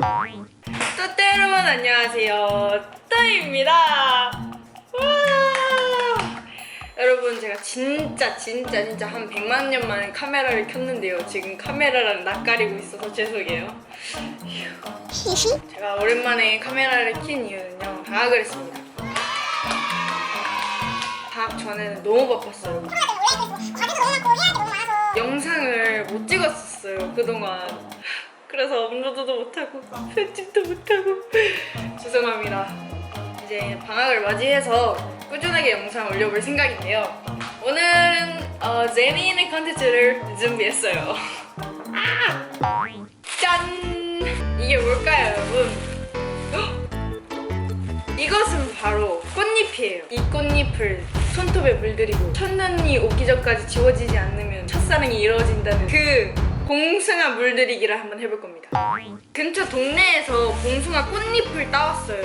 또때 여러분 안녕하세요. 또입니다. 와! 여러분 제가 진짜 진짜 진짜 한 100만 년 만에 카메라를 켰는데요. 지금 카메라랑 낯가리고 있어서 죄송해요. 휴. 제가 오랜만에 카메라를 킨 이유는요. 방학을 했습니다. 방학 전에는 너무 바빴어요. 영상을 못 찍었었어요. 그동안 그래서 업로드도 못하고 편집도 못하고 죄송합니다 이제 방학을 맞이해서 꾸준하게 영상 올려볼 생각인데요 오늘은 어, 재미있는 컨텐츠를 준비했어요 아! 짠! 이게 뭘까요 여러분? 헉! 이것은 바로 꽃잎이에요 이 꽃잎을 손톱에 물들이고 첫눈이 오기 전까지 지워지지 않으면 첫사랑이 이루어진다는 그 봉숭아 물들이기를 한번 해볼 겁니다. 근처 동네에서 봉숭아 꽃잎을 따왔어요.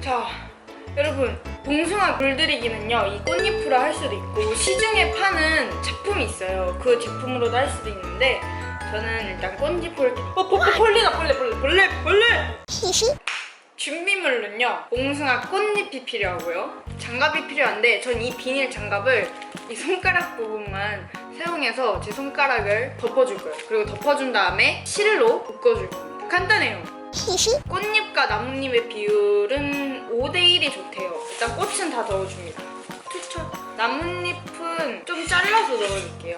자, 여러분 봉숭아 물들이기는요 이 꽃잎으로 할 수도 있고 시중에 파는 제품이 있어요. 그 제품으로도 할 수도 있는데 저는 일단 꽃잎을 어, 벌- 벌레다 벌레 벌레 벌레 벌레 준비물은요 봉숭아 꽃잎이 필요하고요. 장갑이 필요한데 전 이 비닐 장갑을 이 손가락 부분만 사용해서 제 손가락을 덮어줄 거예요. 그리고 덮어준 다음에 실로 묶어줄 겁니다 간단해요. 꽃잎과 나뭇잎의 비율은 5대1이 좋대요. 일단 꽃은 다 넣어줍니다. 투척. 나뭇잎은 좀 잘라서 넣어줄게요.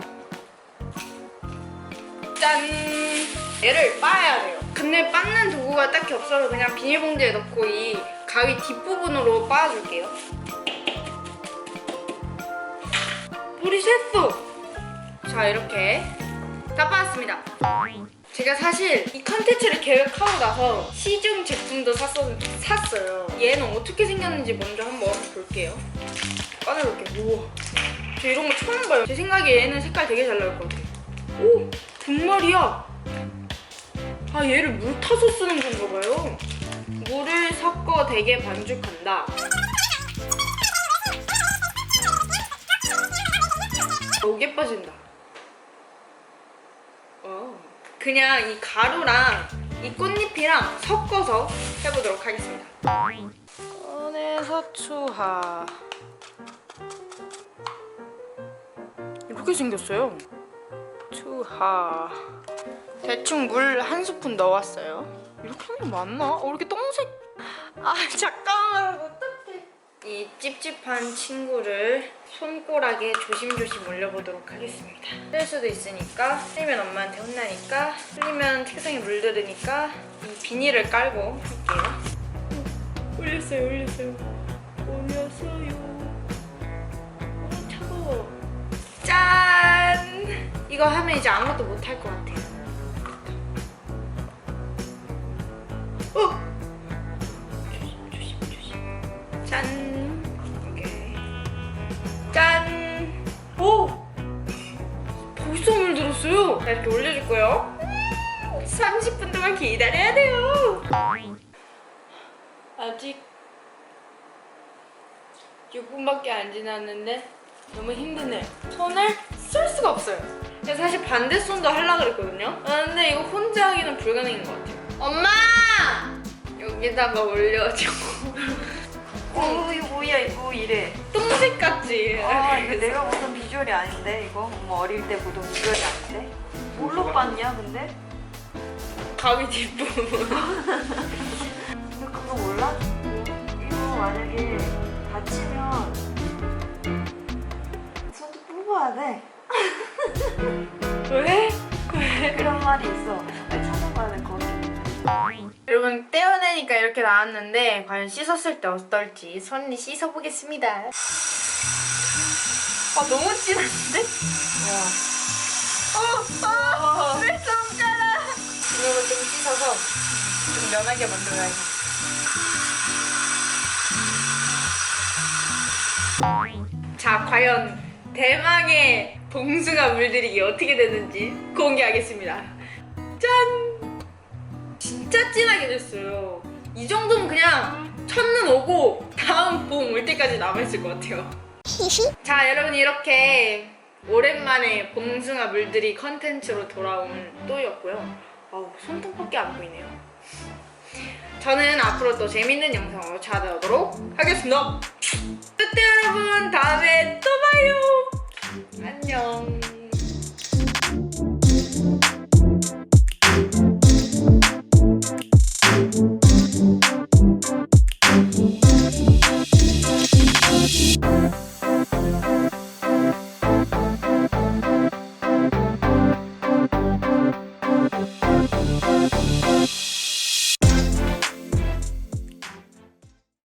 짠! 얘를 빻아야 돼요. 근데 빻는 도구가 딱히 없어서 그냥 비닐봉지에 넣고 이 가위 뒷부분으로 빻아줄게요. 불이 샜어! 자, 이렇게 다 빻았습니다. 제가 사실 이 컨텐츠를 계획하고 나서 시중 제품도 샀어, 샀어요. 얘는 어떻게 생겼는지 먼저 한번 볼게요. 꺼내볼게요. 우와. 저 이런 거 처음 봐요. 제 생각에 얘는 색깔 되게 잘 나올 것 같아요. 오! 분말이야! 아 얘를 물 타서 쓰는 건가 봐요. 물을 섞어 대게 반죽한다. 오게 빠진다. 어. 그냥 이 가루랑 이 꽃잎이랑 섞어서 해보도록 하겠습니다. 꺼내서 추하. 이렇게 생겼어요. 투하. 대충 물 한 스푼 넣었어요. 이렇게 하는 게 맞나? 어, 이렇게 똥색. 아 잠깐만. 어떡해. 이 찝찝한 친구를 손가락에 조심조심 올려보도록 하겠습니다. 흘릴 수도 있으니까 흘리면 엄마한테 혼나니까 흘리면 책상에 물들으니까 이 비닐을 깔고 할게요. 올렸어요 올렸어요. 올렸어요. 어 차가워. 짠! 이거 하면 이제 아무것도 못 할 것 같아요. 어! 이렇게 올려줄 거예요. 30분 동안 기다려야 돼요. 아직 6분밖에 안 지났는데 너무 힘드네요. 손을 쓸 수가 없어요. 그래서 사실 반대 손도 하려고 그랬거든요. 아, 근데 이거 혼자 하기는 불가능인 것 같아요. 엄마! 여기다가 올려줘. 어, 이거 뭐야 이거 이래. 똥색 같지? 아 이거 내가 보던 비주얼이 아닌데 이거 뭐 어릴 때 보던 비주얼이 아닌데. 뭘로 봤냐 근데? 가위 뒷부분. 너 그거 몰라? 이거 만약에 다치면 손도 뽑아야 돼. 왜? 왜? 그런 말이 있어. 찾아봐야 돼 거기. 여러분 떼어내니까 이렇게 나왔는데 과연 씻었을 때 어떨지 손이 씻어보겠습니다. 아 너무 진한데? 와. 어, 어, 내 손가락. 이걸로 좀 씻어서 좀 연하게 만들어야겠다. 자, 과연 대망의 봉숭아 물들이기 어떻게 되는지 공개하겠습니다. 짠! 진짜 진하게 됐어요. 이 정도면 그냥 첫눈 오고 다음 봄 올 때까지 남아있을 것 같아요. 자 여러분 이렇게 오랜만에 봉숭아 물들이 컨텐츠로 돌아온 또였고요. 어우 손톱밖에 안 보이네요. 저는 앞으로 또 재밌는 영상으로 찾아오도록 하겠습니다. 그때 여러분 다음에 또 봐요. 안녕.